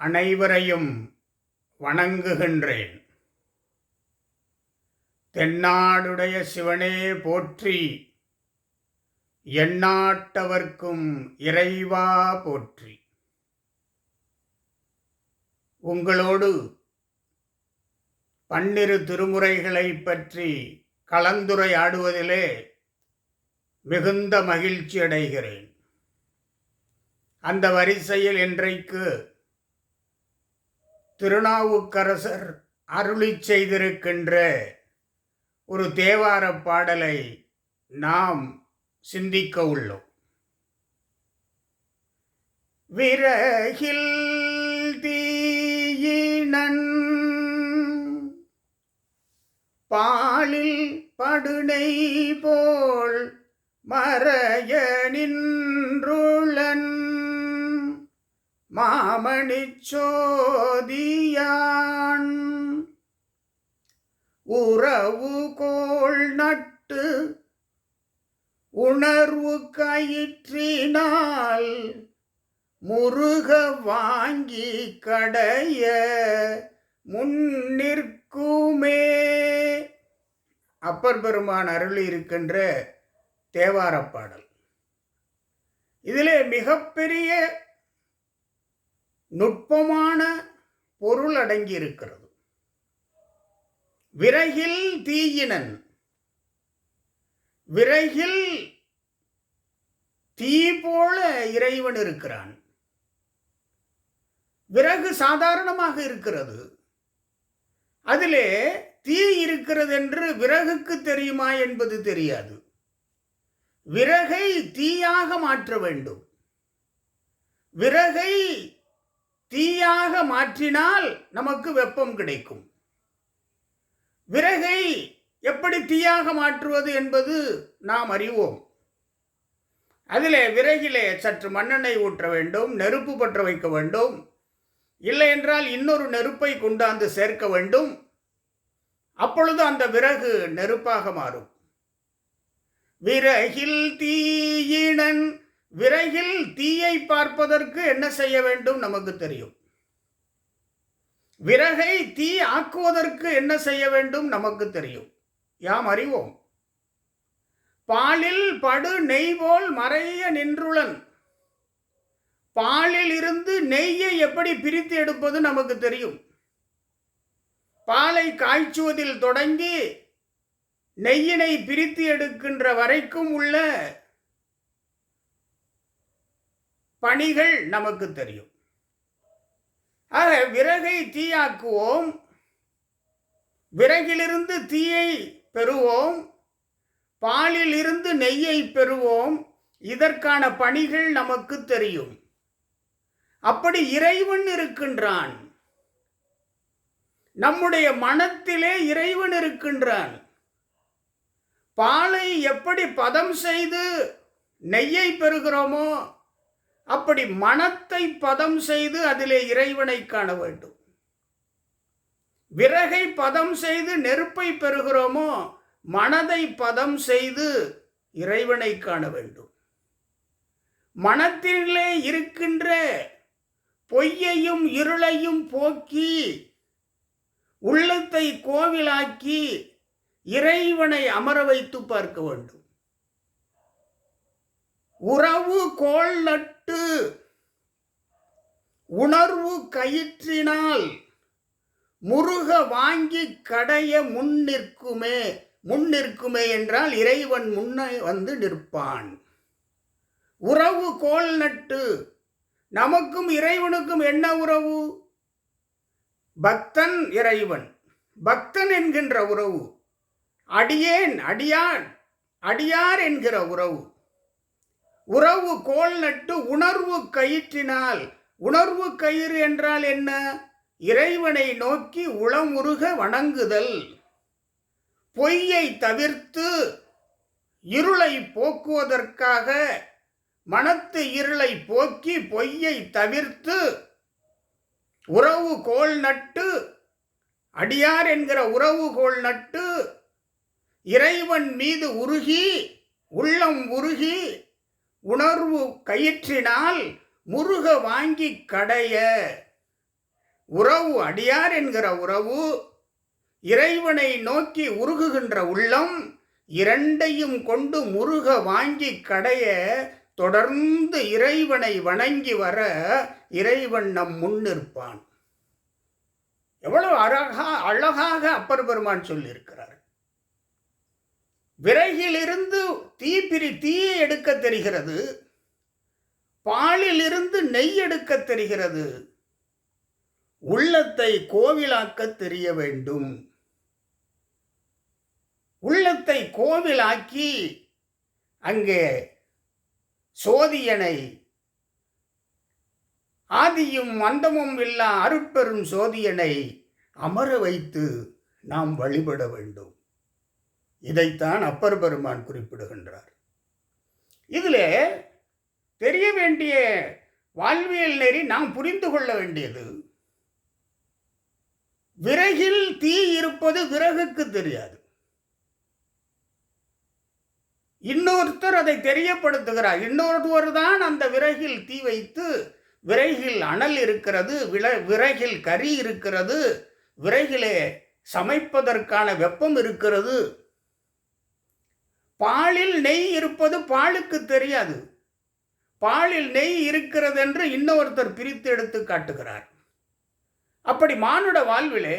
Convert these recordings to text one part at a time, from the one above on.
அனைவரையும் வணங்குகின்றேன். தென்னாடுடைய சிவனே போற்றி எண்ணாட்டவர்க்கும் இறைவா போற்றி. உங்களோடு பன்னிரு திருமுறைகளை பற்றி கலந்துரையாடுவதிலே மிகுந்த மகிழ்ச்சி அடைகிறேன் அந்த வரிசையில் இன்றைக்கு திருநாவுக்கரசர் அருளி செய்திருக்கின்ற ஒரு தேவார பாடலை நாம் சிந்திக்க உள்ளோம். விரகில் தீயினன் பாலில் படுனை போல் மறைய நின்றுளன். மாமணி சோதியான். உறவு கோள் நட்டு உணர்வு கயிற்றினால் முருக வாங்கி கடைய முன்னிற்குமே அப்பர் பெருமான் அருள் இருக்கின்ற தேவாரப்பாடல் இதிலே மிகப்பெரிய நுட்பமான பொருள் அடங்கி இருக்கிறது விறகில் தீயினன். விறகில் தீ போல இறைவன் இருக்கிறான். விறகு சாதாரணமாக இருக்கிறது. அதிலே தீ இருக்கிறது என்று விறகுக்கு தெரியுமா என்பது தெரியாது. விறகை தீயாக மாற்ற வேண்டும். விறகை தீயாக மாற்றினால் நமக்கு வெப்பம் கிடைக்கும். விறகை எப்படி தீயாக மாற்றுவது என்பது நாம் அறிவோம். அதிலே விறகிலே சற்று மண்ணெண்ணெய் ஊற்ற வேண்டும் நெருப்பு பற்ற வைக்க வேண்டும். இல்லை என்றால் இன்னொரு நெருப்பை கொண்டாந்து சேர்க்க வேண்டும். அப்பொழுது அந்த விறகு நெருப்பாக மாறும். விறகில் தீயினன் விறகில் தீயை பார்ப்பதற்கு என்ன செய்ய வேண்டும் நமக்கு தெரியும். விறகை தீ ஆக்குவதற்கு என்ன செய்ய வேண்டும் நமக்கு தெரியும். யாம் அறிவோம். பாலில் படு நெய் போல் மறைய நின்றுளன். பாலில் இருந்து நெய்யை எப்படி பிரித்து எடுப்பது நமக்கு தெரியும். பாலை காய்ச்சுவதில் தொடங்கி நெய்யினை பிரித்து எடுக்கின்ற வரைக்கும் உள்ள பணிகள் நமக்கு தெரியும். ஆக விறகை தீயாக்குவோம். விறகிலிருந்து தீயை பெறுவோம். பாலிலிருந்து நெய்யை பெறுவோம். இதற்கான பணிகள் நமக்கு தெரியும். அப்படி இறைவன் இருக்கின்றான். நம்முடைய மனத்திலே இறைவன் இருக்கின்றான். பாலை எப்படி பதம் செய்து நெய்யை பெறுகிறோமோ அப்படி மனத்தை பதம் செய்து அதிலே இறைவனை காண வேண்டும். விறகை பதம் செய்து நெருப்பை பெறுகிறோமோ மனதை பதம் செய்து இறைவனை காண வேண்டும். மனத்திலே இருக்கின்ற பொய்யையும் இருளையும் போக்கி உள்ளத்தை கோவிலாக்கி இறைவனை அமர வைத்து பார்க்க வேண்டும். உறவு கோள் நட்டு உணர்வு கயிற்றினால் முருக வாங்கி கடைய முன் நிற்குமே முன் நிற்குமே என்றால் இறைவன் முன்னே வந்து நிற்பான். உறவு கோல் நட்டு நமக்கும் இறைவனுக்கும் என்ன உறவு? பக்தன் இறைவன். பக்தன் என்கின்ற உறவு. அடியேன் அடியான் அடியார் என்கிற உறவு. உறவு கோல் நட்டு உணர்வு கயிற்றினால் உணர்வு கயிறு என்றால் என்ன? இறைவனை நோக்கி உளமுருக வணங்குதல். பொய்யை தவிர்த்து இருளை போக்குவதற்காக மனத்து இருளை போக்கி பொய்யை தவிர்த்து உறவு கோல் நட்டு அடியார் என்கிற உறவு கோல் நட்டு இறைவன் மீது உருகி உள்ளம் உருகி உணர்வு கயிற்றினால் முருக வாங்கி கடைய. உறவு அடியார் என்கிற உறவு இறைவனை நோக்கி உருகுகின்ற உள்ளம் இரண்டையும் கொண்டு முருக வாங்கி கடைய தொடர்ந்து இறைவனை வணங்கி வர இறைவன் நம் முன்னிற்பான் எவ்வளவு அழகா அழகாக அப்பர் பெருமான் சொல்லியிருக்கிறார். விறகிலிருந்து தீப்பிரி தீயை எடுக்க தெரிகிறது. பாலிலிருந்து நெய் எடுக்க தெரிகிறது. உள்ளத்தை கோவிலாக்க தெரிய வேண்டும். உள்ளத்தை கோவிலாக்கி அங்கே சோதியனை ஆதியும் அந்தமும் இல்லா அருட்பெரும் சோதியனை அமர வைத்து நாம் வழிபட வேண்டும். இதைத்தான் அப்பர் பெருமான் குறிப்பிடுகின்றார். இதில் தெரிய வேண்டிய வாழ்வியல் நெறி நாம் புரிந்து கொள்ள வேண்டியது விறகில் தீ இருப்பது விறகுக்கு தெரியாது. இன்னொருத்தர் அதை தெரியப்படுத்துகிறார். இன்னொருவர் தான் அந்த விறகில் தீ வைத்து விறகில் அனல் இருக்கிறது வில விறகில் கறி இருக்கிறது விறகிலே சமைப்பதற்கான வெப்பம் இருக்கிறது பாலில் நெய் இருப்பது பாலுக்கு தெரியாது. பாலில் நெய் இருக்கிறது என்று இன்னொருத்தர் பிரித்து எடுத்து காட்டுகிறார். அப்படி மானுட வாழ்விலே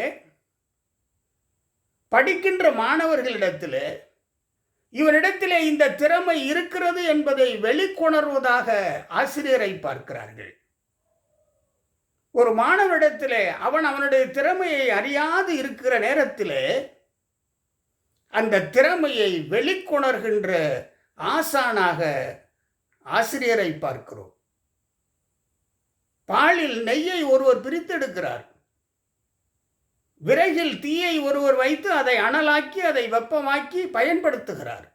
படிக்கின்ற மாணவர்களிடத்தில் இவனிடத்திலே இந்த திறமை இருக்கிறது என்பதை வெளிக்கொணர்வதாக ஆசிரியரை பார்க்கிறார்கள். ஒரு மாணவனிடத்திலே அவன் அவனுடைய திறமையை அறியாது இருக்கிற நேரத்திலே அந்த திறமையை வெளிக்கொணர்கின்ற ஆசானாக ஆசிரியரை பார்க்கிறோம். பாலில் நெய்யை ஒருவர் பிரித்தெடுக்கிறார். விறகில் தீயை ஒருவர் வைத்து அதை அனலாக்கி அதை வெப்பமாக்கி பயன்படுத்துகிறார்.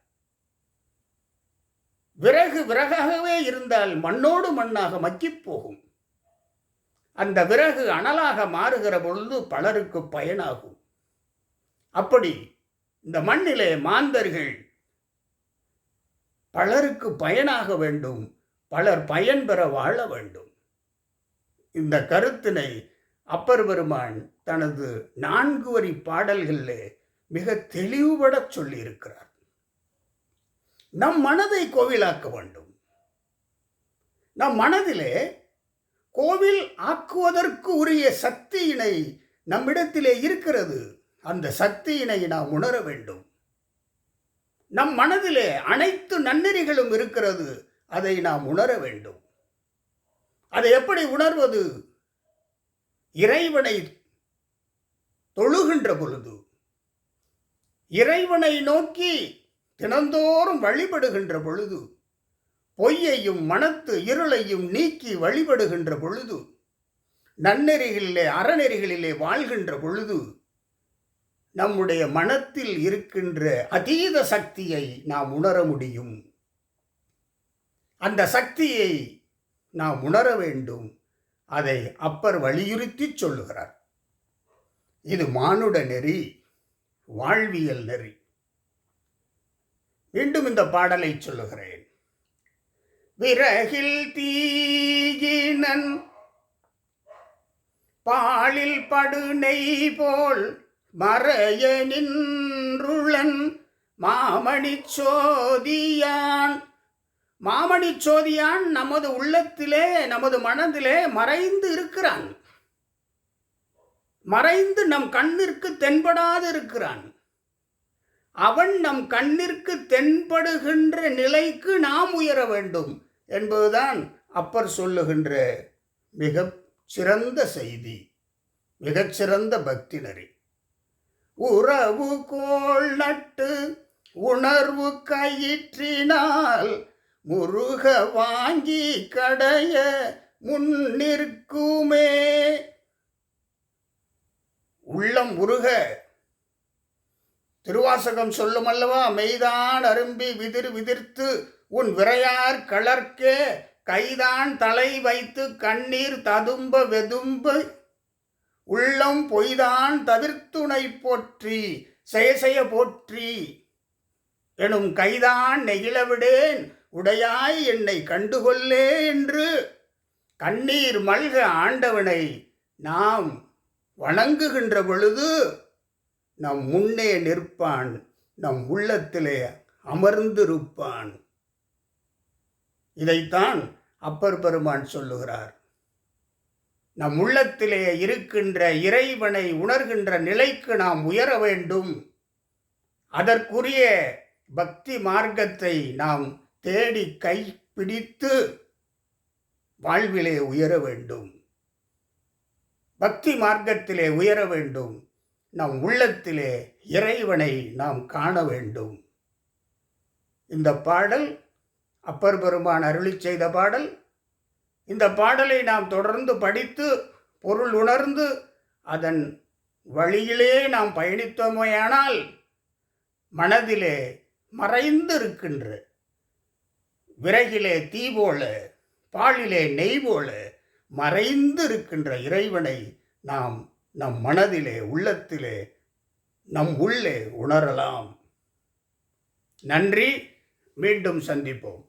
விறகு விறகாகவே இருந்தால் மண்ணோடு மண்ணாக மக்கிப் போகும். அந்த விறகு அனலாக மாறுகிற பொழுது பலருக்கு பயனாகும். அப்படி இந்த மண்ணிலே மாந்தர்கள் பலருக்கு பயனாக வேண்டும் பலர் பயன் பெற வாழ வேண்டும். இந்த கருத்தினை அப்பர் பெருமான் தனது நான்கு வரி பாடல்களிலே மிக தெளிவுபட சொல்லியிருக்கிறார். நம் மனதை கோவிலாக்க வேண்டும். நம் மனதிலே கோவில் ஆக்குவதற்கு உரிய சக்தியினை நம்மிடத்திலே இருக்கிறது. அந்த சக்தியினை நாம் உணர வேண்டும். நம் மனதிலே அனைத்து நன்னெறிகளும் இருக்கிறது அதை நாம் உணர வேண்டும். அதை எப்படி உணர்வது? இறைவனை தொழுகின்ற பொழுது இறைவனை நோக்கி தினந்தோறும் வழிபடுகின்ற பொழுது பொய்யையும் மனத்து இருளையும் நீக்கி வழிபடுகின்ற பொழுது நன்னெறிகளிலே அறநெறிகளிலே வாழ்கின்ற பொழுது நம்முடைய மனத்தில் இருக்கின்ற அதீத சக்தியை நாம் உணர முடியும். அந்த சக்தியை நாம் உணர வேண்டும். அதை அப்பர் வலியுறுத்தி சொல்லுகிறார். இது மானுட நெறி வாழ்வியல் நெறி. மீண்டும் இந்த பாடலை சொல்லுகிறேன். விறகில் தீயினன் பாலில் படுனை போல் மறைய நின்றுளன் மாமணி சோதியான். மாமணி சோதியான் நமது உள்ளத்திலே நமது மனதிலே மறைந்து இருக்கிறான். மறைந்து நம் கண்ணிற்கு தென்படாது இருக்கிறான் அவன் நம் கண்ணிற்கு தென்படுகின்ற நிலைக்கு நாம் உயர வேண்டும் என்பதுதான் அப்பர் சொல்லுகின்ற மிக சிறந்த செய்தி மிகச்சிறந்த பக்தி நெறி. உறவு கோள் நட்டு உணர்வு கயிற்றினால் முருக வாங்கி கடைய முன்னிற்குமே உள்ளம் உருக. திருவாசகம் சொல்லும் அல்லவா? மெய்தான் அரும்பி விதிர் விதிர்த்து உன் விரையார் கலர்க்கே கைதான் தலை வைத்து கண்ணீர் ததும்ப வெதும்ப உள்ளம் பொய்தான் தவிர்த்துணை போற்றி செயசெய போற்றி. எனும் கைதான் நெகிழவிடேன் உடையாய் என்னை கண்டுகொல்லே என்று. கண்ணீர் மல்க ஆண்டவனை நாம் வணங்குகின்ற பொழுது நம் முன்னே நிற்பான் நம் உள்ளத்திலே அமர்ந்திருப்பான். இதைத்தான் அப்பர் பெருமான் சொல்லுகிறார். நம் உள்ளத்திலே இருக்கின்ற இறைவனை உணர்கின்ற நிலைக்கு நாம் உயர வேண்டும். அதற்குரிய பக்தி மார்க்கத்தை நாம் தேடி கைப்பிடித்து வாழ்விலே உயர வேண்டும். பக்தி மார்க்கத்திலே உயர வேண்டும். நம் உள்ளத்திலே இறைவனை நாம் காண வேண்டும். இந்த பாடல் அப்பர் பெருமான் அருளி செய்த பாடல் இந்த பாடலை நாம் தொடர்ந்து படித்து பொருள் உணர்ந்து அதன் வழியிலே நாம் பயணித்தோமேயானால் மனதிலே மறைந்து இருக்கின்ற விறகிலே தீ போல பாலிலே நெய் போல மறைந்து இருக்கின்ற இறைவனை நாம் நம் மனதிலே உள்ளத்திலே நம் உள்ளே உணரலாம். நன்றி. மீண்டும் சந்திப்போம்.